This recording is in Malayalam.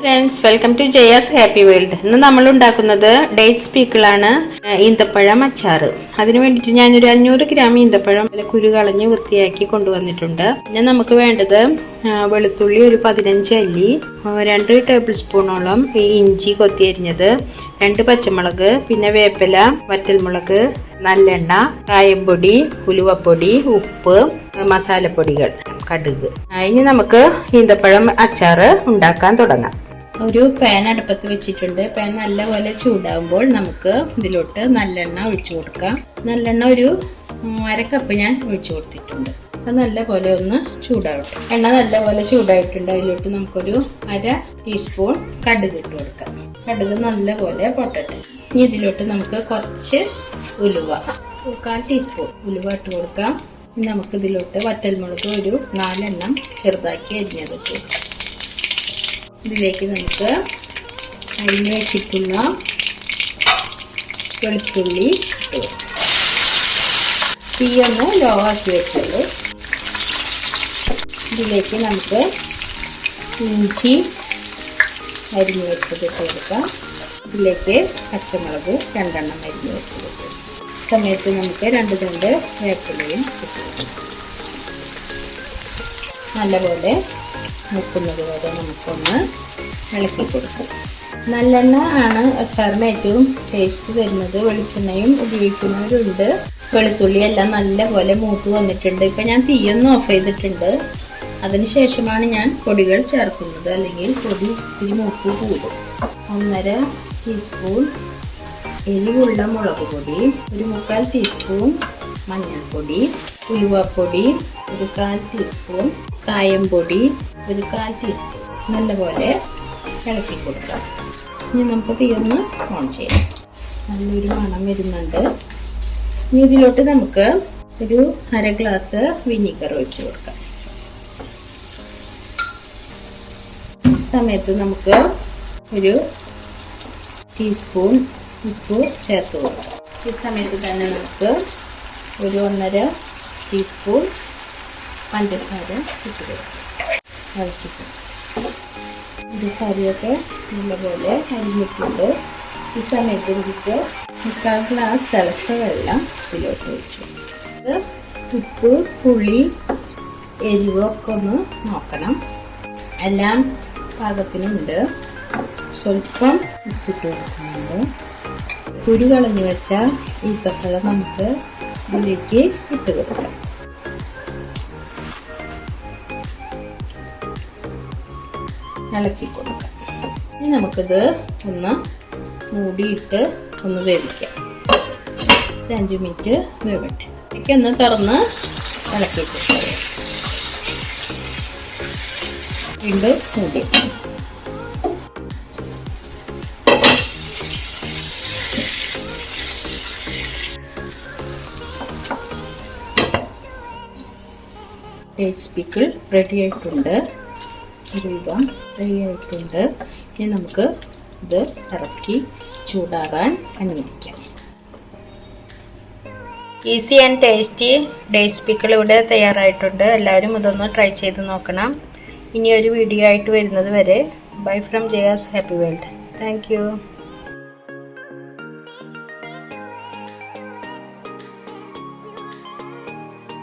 Friends welcome to Jaya's happy world ഇന്ന് നമ്മൾ ഉണ്ടാക്കുന്നത് ഡേറ്റ്സ് പീക്കിളാണ് ഈന്തപ്പഴം അച്ചാറ്. അതിന് വേണ്ടിയിട്ട് ഞാനൊരു അഞ്ഞൂറ് ഗ്രാം ഈന്തപ്പഴം കുരു കളഞ്ഞ് വൃത്തിയാക്കി കൊണ്ടുവന്നിട്ടുണ്ട്. പിന്നെ നമുക്ക് വേണ്ടത് വെളുത്തുള്ളി ഒരു പതിനഞ്ച് അല്ലി രണ്ട് ടേബിൾ സ്പൂണോളം ഇഞ്ചി കൊത്തി അരിഞ്ഞത് രണ്ട് പച്ചമുളക് പിന്നെ വേപ്പില വറ്റൽമുളക് നല്ലെണ്ണ കായംപൊടി ഉലുവപ്പൊടി ഉപ്പ് മസാലപ്പൊടികൾ കടുക്. ഇനി നമുക്ക് ഈന്തപ്പഴം അച്ചാർ ഉണ്ടാക്കാൻ തുടങ്ങാം. ഒരു പാൻ അടുപ്പത്ത് വെച്ചിട്ടുണ്ട്. പാൻ നല്ലപോലെ ചൂടാകുമ്പോൾ നമുക്ക് ഇതിലോട്ട് നല്ലെണ്ണ ഒഴിച്ചു കൊടുക്കാം. നല്ലെണ്ണ ഒരു അരക്കപ്പ് അര കപ്പ് ഞാൻ ഒഴിച്ചു കൊടുത്തിട്ടുണ്ട്. അത് നല്ലപോലെ ഒന്ന് ചൂടാവട്ടെ. എണ്ണ നല്ലപോലെ ചൂടായിട്ടുണ്ട്. അതിലോട്ട് നമുക്കൊരു അര ടീസ്പൂൺ കടുക് ഇട്ട് കൊടുക്കാം. കടുക് നല്ലപോലെ പൊട്ടട്ടെ. ഇനി ഇതിലോട്ട് നമുക്ക് കുറച്ച് ഉലുവ കാൽ ടീസ്പൂൺ ഉലുവ ഇട്ട് കൊടുക്കാം. നമുക്ക് ഇതിലോട്ട് വറ്റൽമുളക് ഒരു നാലെണ്ണം ചെറുതാക്കി അരിഞ്ഞത് കൊടുക്കാം. ഇതിലേക്ക് നമുക്ക് അരിഞ്ഞ് വെച്ചിട്ടുള്ള വെളുത്തുള്ളി തീ ഒന്ന് ലോ ആക്കി വെച്ചുള്ളൂ ഇതിലേക്ക് നമുക്ക് ഇഞ്ചി അരിഞ്ഞ് വെച്ചത് കൊടുക്കാം. ഇതിലേക്ക് പച്ചമുളക് രണ്ടെണ്ണം അരിഞ്ഞ് ഇട്ട് സമയത്ത് നമുക്ക് രണ്ട് തണ്ട് വേപ്പിലയും ഇട്ട് നല്ലപോലെ മുക്കുന്നത് വരെ നമുക്കൊന്ന് ഇളക്കി കൊടുക്കാം. നല്ലെണ്ണ ആണ് അച്ചാറിന് ഏറ്റവും ടേസ്റ്റ് തരുന്നത്. വെളിച്ചെണ്ണയും ഉപയോഗിക്കുന്നവരുണ്ട്. വെളുത്തുള്ളി എല്ലാം നല്ലപോലെ മൂത്ത് വന്നിട്ടുണ്ട്. ഇപ്പം ഞാൻ തീയൊന്നും ഓഫ് ചെയ്തിട്ടുണ്ട്. അതിനുശേഷമാണ് ഞാൻ പൊടികൾ ചേർക്കുന്നത്. അല്ലെങ്കിൽ പൊടി ഇത്തിരി മൂപ്പ് കൂടും. ഒന്നര ടീസ്പൂൺ എരിവുള്ള മുളക് പൊടി ഒരു മുക്കാൽ ടീസ്പൂൺ മഞ്ഞൾപ്പൊടി ഉലുവപ്പൊടി ഒരു കാൽ ടീസ്പൂൺ കായം പൊടി ഒരു കാൽ ടീസ്പൂൺ നല്ലപോലെ ഇളക്കി കൊടുക്കാം. ഇനി നമുക്ക് തീർന്ന് ഓൺ ചെയ്യാം. നല്ലൊരു മണം വരുന്നുണ്ട്. ഇനി ഇതിലോട്ട് നമുക്ക് ഒരു അര ഗ്ലാസ് വിനീഗർ ഒഴിച്ച് കൊടുക്കാം. സമയത്ത് നമുക്ക് ഒരു ടീസ്പൂൺ ഉപ്പ് ചേർത്ത് കൊടുക്കാം. ഈ സമയത്ത് തന്നെ നമുക്ക് ഒരു ഒന്നര ടീസ്പൂൺ പഞ്ചസാര ഇട്ട് കൊടുക്കും ഇളക്കി കൊടുക്കാം പഞ്ചസാരയൊക്കെ നല്ലപോലെ അരിഞ്ഞിട്ടുണ്ട്. ഈ സമയത്ത് എനിക്ക് മുക്കാൽ ഗ്ലാസ് തിളച്ച വെള്ളം ഇതിലോട്ട് ഒഴിച്ചു. അത് ഉപ്പ് പുളി എരിവൊക്കെ ഒന്ന് നോക്കണം. എല്ലാം പാകത്തിനുണ്ട്. സ്വല്പം ഉപ്പിട്ട് കൊടുക്കുന്നുണ്ട്. കുരു കളഞ്ഞു വെച്ച ഈത്തപ്പഴം നമുക്ക് ഇതിലേക്ക് ഇട്ട് കൊടുക്കാം. ഇളക്കി കൊടുക്കാം. ഇനി നമുക്കിത് ഒന്ന് മൂടിയിട്ട് ഒന്ന് വേവിക്കാം. ഒരു അഞ്ച് മിനിറ്റ് വേവട്ടെ. ഇതൊക്കെ ഒന്ന് തുറന്ന് ഇളക്കി കൊടുക്കാം. വീണ്ടും മൂടി. ഡേറ്റ്സ് പിക്കിൾ റെഡി ആയിട്ടുണ്ട്. രൂപം റെഡി ആയിട്ടുണ്ട്. ഇനി നമുക്ക് ഇത് ഇറക്കി ചൂടാറാൻ അനുവദിക്കാം. Easy and tasty dates pickle ഇവിടെ തയ്യാറായിട്ടുണ്ട്. എല്ലാവരും ഇതൊന്ന് ട്രൈ ചെയ്ത് നോക്കണം. ഇനി ഒരു വീഡിയോ ആയിട്ട് വരുന്നത് വരെ. Bye from Jaya's happy world thank